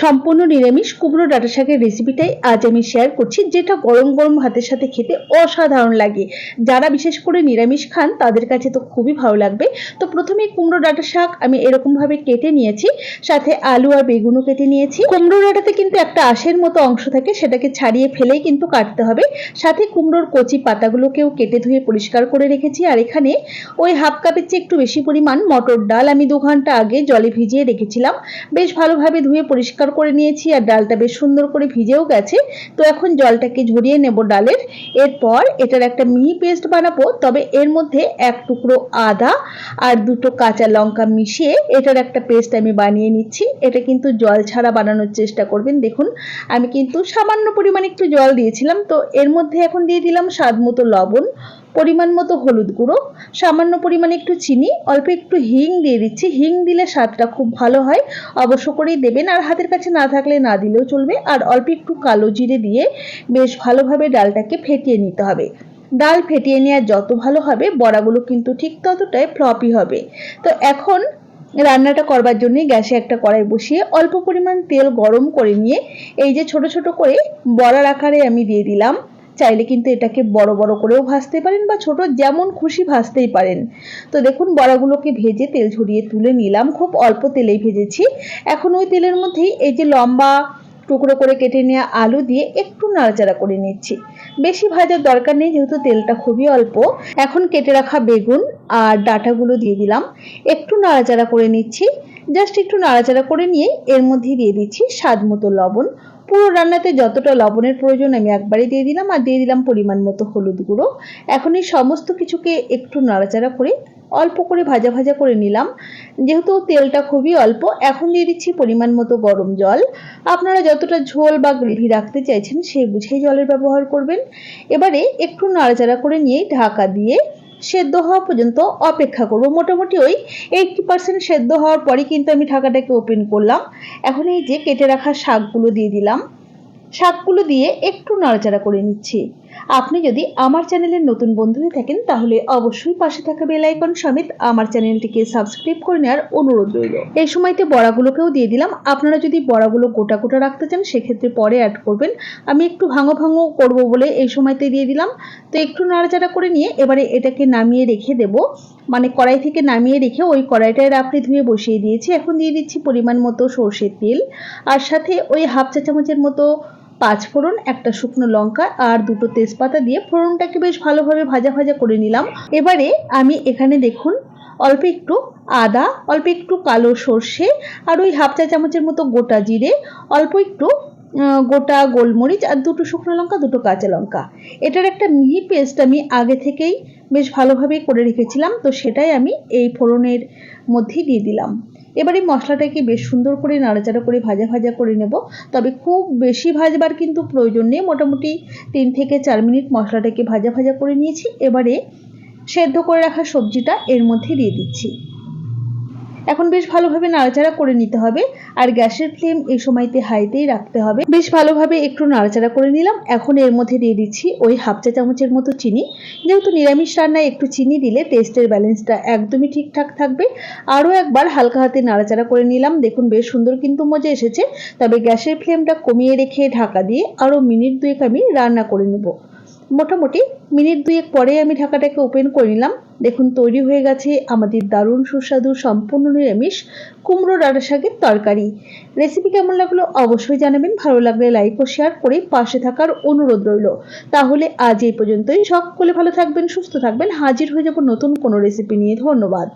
সম্পূর্ণ নিরামিষ কুমড়ো ডাঁটা শাকের রেসিপিটাই আজ আমি শেয়ার করছি, যেটা গরম গরম ভাতের সাথে খেতে অসাধারণ লাগে। যারা বিশেষ করে নিরামিষ খান, তাদের কাছে তো খুবই ভালো লাগবে। তো প্রথমে কুমড়ো ডাঁটা শাক আমি এরকমভাবে কেটে নিয়েছি, সাথে আলু আর বেগুনও কেটে নিয়েছি। কুমড়ো ডাঁটাতে কিন্তু একটা আঁশের মতো অংশ থাকে, সেটাকে ছাড়িয়ে ফেলেই কিন্তু কাটতে হবে। সাথে কুমড়োর কচি পাতাগুলোকেও কেটে ধুয়ে পরিষ্কার করে রেখেছি, আর এখানে ওই হাফ কাপের চেয়ে একটু বেশি পরিমাণ মটর ডাল আমি দু ঘণ্টা আগে জলে ভিজিয়ে রেখেছিলাম। বেশ ভালোভাবে ধুয়ে পরিষ্কার করে নিয়েছি আর ডালটা বেশ সুন্দর করে ভিজেও গেছে। তো এখন জলটাকে ঝরিয়ে নেব ডালের? এরপর এটার একটা মিহি পেস্ট বানাবো, তবে এর মধ্যে এক টুকরো আদা আর দুটো কাঁচা লঙ্কা মিশিয়ে এটার একটা পেস্ট আমি বানিয়ে নিচ্ছি। এটা কিন্তু জল ছাড়া বানানোর চেষ্টা করবেন, দেখুন। আমি কিন্তু সামান্য পরিমাণে একটু জল দিয়েছিলাম, তো এর মধ্যে এখন দিয়ে দিলাম স্বাদ মতো লবণ। পরিমাণ মতো হলুদ গুঁড়ো, সামান্য পরিমাণে একটু চিনি, অল্প একটু হিং দিয়ে দিচ্ছি। হিং দিলে স্বাদটা খুব ভালো হয়, অবশ্য করেই দেবেন। আর হাতের কাছে না থাকলে না দিলেও চলবে। আর অল্প একটু কালো জিরে দিয়ে বেশ ভালোভাবে ডালটাকে ফেটিয়ে নিতে হবে। ডাল ফেটিয়ে নেওয়া যত ভালো হবে, বড়াগুলো কিন্তু ঠিক ততটাই ফ্লপি হবে। তো এখন রান্নাটা করবার জন্যই গ্যাসে একটা কড়াই বসিয়ে অল্প পরিমাণ তেল গরম করে নিয়ে, এই যে ছোট ছোট করে বড়ার আকারে আমি দিয়ে দিলাম। চাইলে কিন্তু এটাকে বড় বড় করেও ভাজতে পারেন বা ছোট যেমন খুশি ভাজতেই পারেন। তো দেখুন, বড়াগুলোকে ভেজে তেল ঝরিয়ে তুলে নিলাম। খুব অল্প তেলেই ভেজেছি। এখন ওই তেলের মধ্যেই এই যে লম্বা টুকরো করে কেটে নেওয়া আলু দিয়ে একটু নাড়াচাড়া করে নিচ্ছি। বেশি ভাজার দরকার নেই, যেহেতু তেলটা খুবই অল্প। এখন কেটে রাখা বেগুন আর ডাঁটাগুলো দিয়ে দিলাম। একটু নাড়াচাড়া করে নিচ্ছি। জাস্ট একটু নাড়াচাড়া করে নিয়ে এর মধ্যে দিয়ে দিচ্ছি স্বাদ মতো লবণ। পুরো রান্নাতে যতটা লবণের প্রয়োজন আমি একবারে দিয়ে দিলাম আর দিয়ে দিলাম পরিমাণ মতো হলুদ গুঁড়ো। এখন এই সমস্ত কিছুকে একটু নাড়াচাড়া করে অল্প করে ভাজা ভাজা করে নিলাম। যেহেতু তেলটা খুবই অল্প, এখন দিয়ে দিচ্ছি পরিমাণ মতো গরম জল। আপনারা যতটা ঝোল বা গ্রেভি রাখতে চাইছেন সেই বুঝেই জলের ব্যবহার করবেন। এবারে একটু নাড়াচাড়া করে নিয়ে ঢাকা দিয়ে সেদ্ধ হওয়া পর্যন্ত অপেক্ষা করব। মোটামুটি ওই এইটটি পার্সেন্ট সেদ্ধ হওয়ার পরে কিন্তু আমি ঢাকাটাকে ওপেন করলাম। এখন এই যে কেটে রাখা শাকগুলো দিয়ে দিলাম। শাকগুলো দিয়ে একটু নাড়াচাড়া করে নিচ্ছি। আপনি যদি আমার চ্যানেলের নতুন বন্ধু হয়ে থাকেন, তাহলে অবশ্যই পাশে থাকা বেল আইকন সমেত আমার চ্যানেলটিকে সাবস্ক্রাইব করে নেওয়ার অনুরোধ রইল। এই সময়তে বড়াগুলোকেও দিয়ে দিলাম। আপনারা যদি বড়াগুলো গোটা গোটা রাখতে চান, সেক্ষেত্রে পরে অ্যাড করবেন। আমি একটু ভাঙো ভাঙো করব বলে এই সময়তে দিয়ে দিলাম। তো একটু নাড়াচাড়া করে নিয়ে এবারে এটাকে নামিয়ে রেখে দেব। মানে কড়াই থেকে নামিয়ে রেখে ওই কড়াইটায় রাপড়ে ধুয়ে বসিয়ে দিয়েছি। এখন দিয়ে দিচ্ছি পরিমাণ মতো সর্ষের তেল। আর সাথে ওই হাফ চা চামচের মতো পাঁচ ফোড়ন, একটা শুকনো লঙ্কা আর দুটো তেজপাতা দিয়ে ফোড়নটাকে বেশ ভালোভাবে ভাজা ভাজা করে নিলাম। এবারে আমি এখানে দেখুন, অল্প একটু আদা, অল্প একটু কালো সর্ষে আর ওই হাফ চা চামচের মতো গোটা জিরে, অল্প একটু গোটা গোলমরিচ আর দুটো শুকনো লঙ্কা, দুটো কাঁচা লঙ্কা। এটার একটা মিহি পেস্ট আমি আগে থেকেই বেশ ভালোভাবে করে রেখেছিলাম, তো সেটাই আমি এই ফোড়নের মধ্যেই দিয়ে দিলাম। এবারে মশলাটাকে বেশ সুন্দর করে নাড়াচাড়া করে ভাজা ভাজা করে নেব। তবে খুব বেশি ভাজবার কিন্তু প্রয়োজন নেই। মোটামুটি তিন থেকে চার মিনিট মশলাটাকে ভাজা ভাজা করে নিয়েছি। এবারে সেদ্ধ করে রাখা সবজিটা এর মধ্যে দিয়ে দিচ্ছি। এখন বেশ ভালোভাবে নাড়াচাড়া করে নিতে হবে। আর গ্যাসের ফ্লেম এই সময়তে হাইতেই রাখতে হবে। বেশ ভালোভাবে একটু নাড়াচাড়া করে নিলাম। এখন এর মধ্যে দিয়ে দিচ্ছি ওই হাফ চা চামচের মতো চিনি। যেহেতু নিরামিষ রান্নায় একটু চিনি দিলে টেস্টের ব্যালেন্সটা একদমই ঠিকঠাক থাকবে। আরও একবার হালকা হাতে নাড়াচাড়া করে নিলাম। দেখুন বেশ সুন্দর কিন্তু মজা এসেছে। তবে গ্যাসের ফ্লেমটা কমিয়ে রেখে ঢাকা দিয়ে আরও মিনিট দুয়েক আমি রান্না করে নেব। মোটামুটি মিনিট দুয়েক পরে আমি ঢাকাটাকে ওপেন করে নিলাম। দেখুন, তৈরি হয়ে গেছে আমাদের দারুণ সুস্বাদু, সম্পূর্ণ নিরামিষ কুমড়ো, ডাঁটা শাকের তরকারি। রেসিপি কেমন লাগল অবশ্যই জানাবেন। ভালো লাগলে লাইক ও শেয়ার করে পাশে থাকার অনুরোধ রইল। তাহলে আজ এই পর্যন্তই। সকলে ভালো থাকবেন, সুস্থ থাকবেন। হাজির হয়ে যাব নতুন কোনো রেসিপি নিয়ে। ধন্যবাদ।